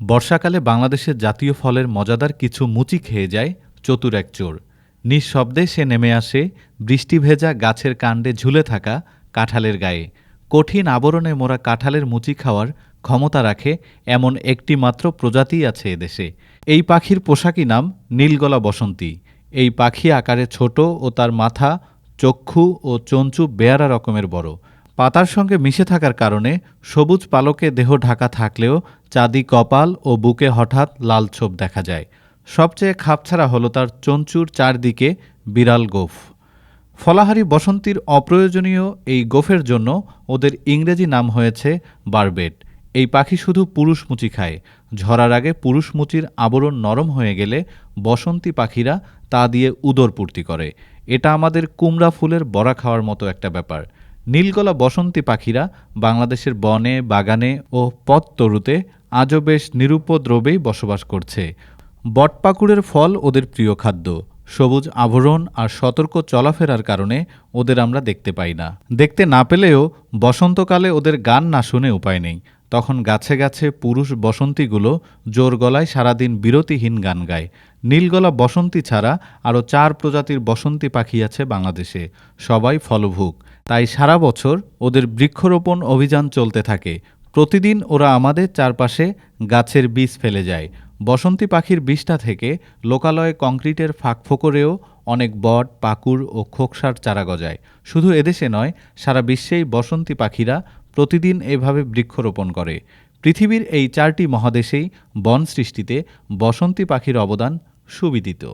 বর্ষাকালে বাংলাদেশের জাতীয় ফলের মজাদার কিছু মুচি খেয়ে যায় চতুর এক চোর। নিঃশব্দে সে নেমে আসে বৃষ্টি ভেজা গাছের কাণ্ডে ঝুলে থাকা কাঁঠালের গায়ে। কঠিন আবরণে মোরা কাঁঠালের মুচি খাওয়ার ক্ষমতা রাখে এমন একটি মাত্র প্রজাতিই আছে এদেশে। এই পাখির পোশাকি নাম নীলগলা বসন্তী। এই পাখি আকারে ছোট ও তার মাথা, চক্ষু ও চঞ্চু বেয়ারা রকমের বড়। পাতার সঙ্গে মিশে থাকার কারণে সবুজ পালকে দেহ ঢাকা থাকলেও চাঁদি কপাল ও বুকে হঠাৎ লাল ছোপ দেখা যায়। সবচেয়ে খাপছাড়া হলো তার চঞ্চুর চারদিকে বিড়াল গোফ। ফলাহারি বসন্তীর অপ্রয়োজনীয় এই গোফের জন্য ওদের ইংরেজি নাম হয়েছে বারবেট। এই পাখি শুধু পুরুষ মুচি খায়। ঝরার আগে পুরুষ মুচির আবরণ নরম হয়ে গেলে বসন্তী পাখিরা তা দিয়ে উদর পূর্তি করে। এটা আমাদের কুমড়া ফুলের বড়া খাওয়ার মতো একটা ব্যাপার। নীলগলা বসন্তী পাখিরা বাংলাদেশের বনে, বাগানে ও পথতরুতে আজও বেশ নিরুপদ্রবেই বসবাস করছে। বটপাকুড়ের ফল ওদের প্রিয় খাদ্য। সবুজ আভরণ আর সতর্ক চলাফেরার কারণে ওদের আমরা দেখতে পাই না। দেখতে না পেলেও বসন্তকালে ওদের গান না শুনে উপায় নেই। তখন গাছে গাছে পুরুষ বসন্তীগুলো জোর গলায় সারাদিন বিরতিহীন গান গায়। নীলগলা বসন্তী ছাড়া আরও চার প্রজাতির বসন্তী পাখি আছে বাংলাদেশে। সবাই ফলভুক তাই সারা বছর ওদের বৃক্ষরোপণ অভিযান চলতে থাকে। প্রতিদিন ওরা আমাদের চারপাশে গাছের বীজ ফেলে যায়। বসন্তী পাখির বিষটা থেকে লোকালয়ে কংক্রিটের ফাঁক ফোকরেও অনেক বট পাকুর ও খোকসার চারা গজায়। শুধু এদেশে নয়, সারা বিশ্বেই বসন্তী পাখিরা প্রতিদিন এভাবে বৃক্ষরোপণ করে। পৃথিবীর এই চারটি মহাদেশেই বন সৃষ্টিতে বসন্তী পাখির অবদান সুবিদিত।